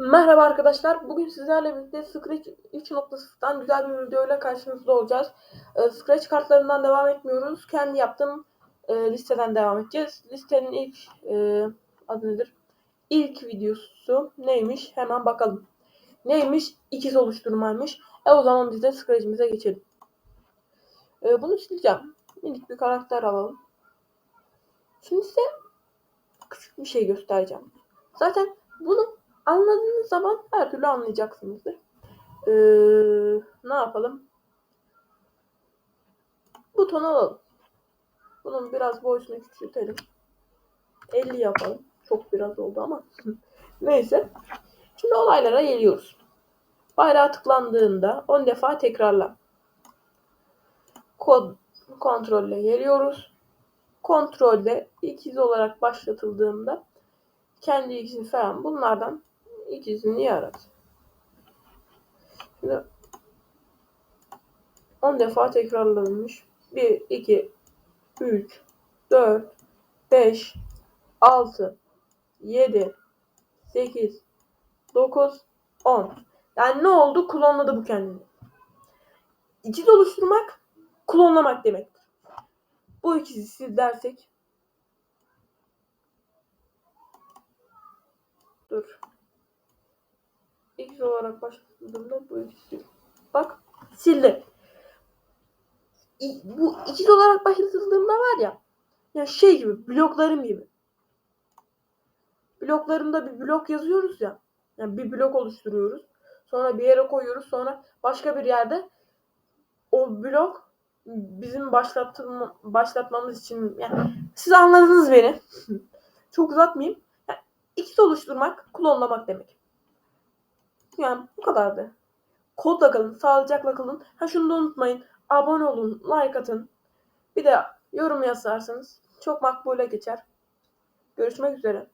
Merhaba arkadaşlar. Bugün sizlerle birlikte Scratch 3.0'dan güzel bir videoyla karşınızda olacağız. Ee, Scratch kartlarından devam etmiyoruz. Kendi yaptığım e, listeden devam edeceğiz. Listenin ilk e, adı nedir? İlk videosu neymiş? Hemen bakalım. Neymiş? İkiz oluşturmaymış. E o zaman biz de Scratch'imize geçelim. E, bunu sileceğim. Minik bir karakter alalım. Şimdi size küçük bir şey göstereceğim. Zaten bunu anladığınız zaman her türlü anlayacaksınızdır. Ee, ne yapalım? Buton alalım. Bunun biraz boyutunu küçültelim. 50 yapalım. Çok biraz oldu ama. Neyse. Şimdi olaylara geliyoruz. Bayrağa tıklandığında 10 defa tekrarla. Kod kontrolle geliyoruz. Kontrolde ikiz olarak başlatıldığında kendi ikizini falan bunlardan ikizini yarat. Şimdi 10 defa tekrarlanmış. 1, 2, 3, 4, 5, 6, 7, 8, 9, 10. Yani ne oldu? Klonladı bu kendini. İkiz oluşturmak klonlamak demektir. Bu ikizi siz dersek Dur. X olarak başladığımda bu ikisi. Bak sildi. İ- Bu ikiz olarak başlatıldığımda var ya ya şey gibi bloklarım gibi. Bloklarımda bir blok yazıyoruz ya. Yani bir blok oluşturuyoruz. Sonra bir yere koyuyoruz. Sonra başka bir yerde o blok bizim başlattığım, başlatmamız için yani siz anladınız beni. Çok uzatmayayım. Yani ikiz oluşturmak, klonlamak demek. Yani bu kadardı. Kodla kalın, sağlıcakla kalın. Ha şunu da unutmayın. Abone olun, like atın. Bir de yorum yazarsanız çok makbule geçer. Görüşmek üzere.